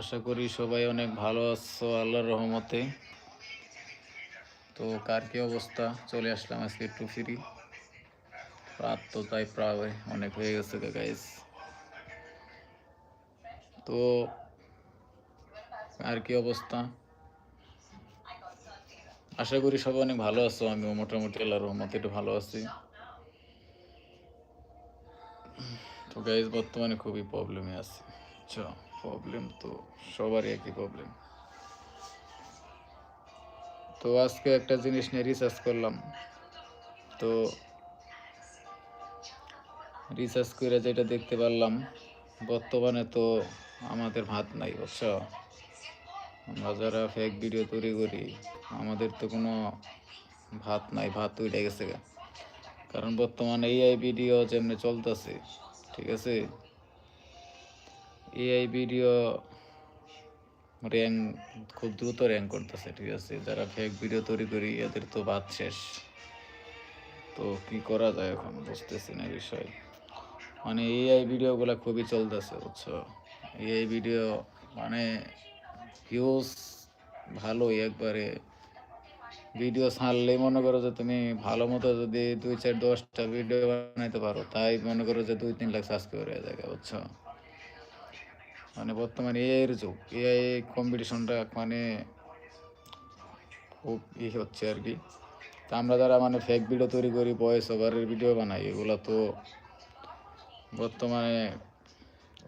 আশা করি সবাই অনেক ভালো আছো, আল্লাহর রহমতে। তো কার কি অবস্থা? চলে আসলাম আজকে একটু ফিরি রাত তো তাই প্রায় অনেক হয়ে গেছে গাইস তো আর কি অবস্থা? আশা করি সবাই অনেক ভালো আছো, আমিও মোটামুটি আল্লাহর রহমতে একটু ভালো আছি। তো গাইজ বর্তমানে খুবই প্রবলেমে আছে। আচ্ছা প্রবলেম তো, সবারই একই প্রবলেম তো আজকে একটা জিনিস নিয়ে রিসার্চ করলাম। তো রিসার্চ করে যেটা দেখতে পারলাম, বর্তমানে তো আমাদের ভাত নাই, বুঝছ? আমরা যারা ফেক ভিডিও তৈরি করি, আমাদের তো কোনো ভাত নাই, ভাত উঠে গেছে। কারণ বর্তমানে এআই ভিডিও যেমনি চলতেছে, ঠিক আছে? এআই ভিডিও র্যাঙ্ক খুব দ্রুত র্যাঙ্ক করতেছে, ঠিক আছে? যারা ফেক ভিডিও তৈরি করি, এদের তো বাদ শেষ। তো কি করা যায় এখন? বুঝতেছি না বিষয়। মানে এআই ভিডিওগুলো খুবই চলতেছে, বুঝছ? এআই ভিডিও মানে ভিউজ ভালোই একবারে। ভিডিও ছাড়লে মনে করো যে তুমি ভালো মতো যদি দুই চার দশটা ভিডিও বানাইতে পারো, তাই মনে করো যে দুই তিন লাখ সাবস্ক্রাইব হয়ে যাবে, বুঝছ? মানে বর্তমানে এআই এর যুগ। এআই কম্পিটিশনটা মানে খুব ই হচ্ছে আর কি। তা আমরা যারা মানে ফেক ভিডিও তৈরি করি ভয়েস ওভারের ভিডিও বানাই, এগুলো তো বর্তমানে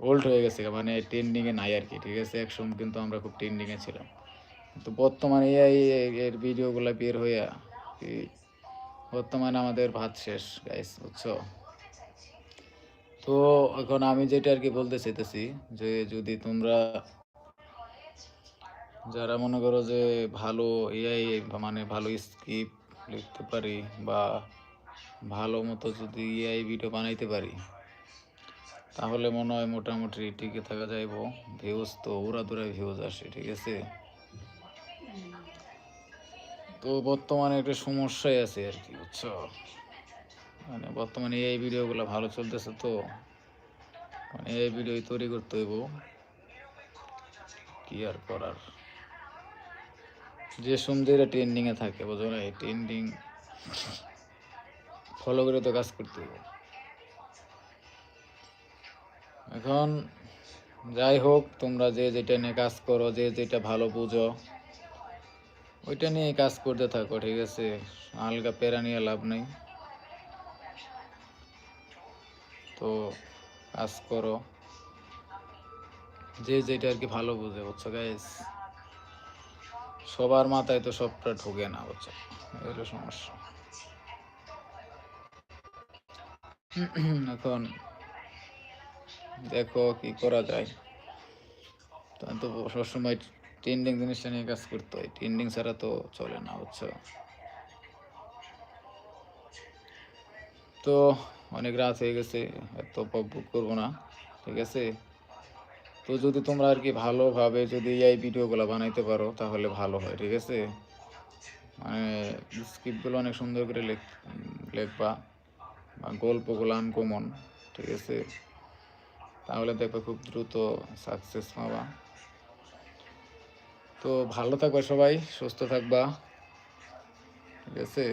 ওল্ড হয়ে গেছে মানে ট্রেন্ডিংয়ে নাই আর কি, ঠিক আছে? একসময় কিন্তু আমরা খুব ট্রেন্ডিংয়ে ছিলাম। তো বর্তমানে এআই এর ভিডিওগুলো বের হইয়া বর্তমানে আমাদের ভাত শেষ গাইস বুঝছ? তো এখন আমি যেটা আর কি বলতে চাইতেছি যে যদি তোমরা যারা মনে করো যে ভালো এআই মানে ভালো স্ক্রিপ্ট লিখতে পারি বা ভালো মতো যদি এআই ভিডিও বানাইতে পারি, তাহলে মনে হয় মোটামুটি টিকে থাকা যাইব। ভিউজ তো ওরা দুরা ভিউজ আসে, ঠিক আছে? তো বর্তমানে একটা সমস্যায় আছে আর কি, বুঝছ? মানে বর্তমানে এই ভিডিওগুলো ভালো চলতেছে তো। মানে এই ভিডিও তৈরি করতে হইব। কি আর করার? যে সুন্দর ট্রেন্ডিং এ থাকে, বুঝো না, এই ট্রেন্ডিং ফলো করে তো কাজ করতে হইব। এখন যাই হোক, তোমরা যে যেটা নিয়ে কাজ করো, যে যেটা ভালো বুঝো, ওইটা নিয়ে কাজ করতে থাকো, ঠিক আছে? আলগা পেরা নিয়ে লাভ নেই। তো কাজ করো। যে যেটা আর কি ভালো বুঝে, বুঝছ গাইস সবার মাথায় তো সবটা ঢোকে না, বুঝছ? এই হলো সমস্যা। এখন দেখো কি করা যায়। তো সবসময় ট্রেন্ডিং জিনিসটা নিয়ে কাজ করতে হয়। ট্রেন্ডিং ছাড়া তো চলে না, বুঝছ? তো অনেক রাত হয়ে গেছে, এত বুক করব না, ঠিক আছে? তো যদি তোমরা আর কি ভালোভাবে যদি এই ভিডিওগুলো বানাইতে পারো, তাহলে ভালো হয়, ঠিক আছে? মানে স্ক্রিপ্টগুলো অনেক সুন্দর করে লেখ, লেখবা, বা গল্পগুলো আনকমন ঠিক আছে? তাহলে দেখবে খুব দ্রুত সাকসেস পাবা। তো ভালো থাকবা সবাই, সুস্থ থাকবা, ঠিক আছে?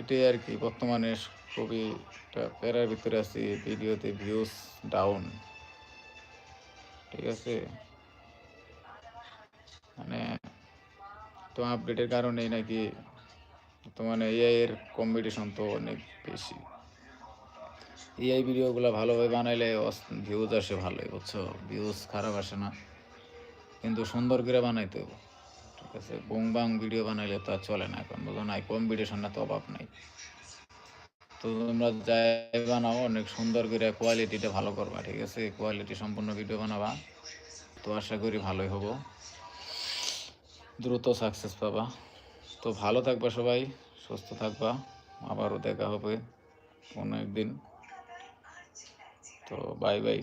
এটাই আর কি, বর্তমানে খুবই একটা প্যারার ভিতরে আছি, ভিডিওতে ভিউজ ডাউন ঠিক আছে? মানে তো আপডেটের কারণেই নাকি বর্তমানে এআই এর কম্পিটিশন তো অনেক বেশি। এআই ভিডিওগুলো ভালোভাবে বানাইলে ভিউজ আসে ভালোই, বুঝছ? ভিউজ খারাপ আসে না। কিন্তু সুন্দর করে বানাইতে হবে। ঠিক আছে বুং বাং ভিডিও বানাইলে তো আর চলে না এখন, বুঝো নাই? কম্পিটিশনের তো অভাব নাই। তো তোমরা যাই বানাও, অনেক সুন্দর করে কোয়ালিটিটা ভালো করবা, ঠিক আছে? কোয়ালিটি সম্পূর্ণ ভিডিও বানাবা। তো আশা করি ভালোই হব। দ্রুত সাকসেস পাবা। তো ভালো থাকবা সবাই, সুস্থ থাকবা। আবারও দেখা হবে কোনো একদিন তো বাই বাই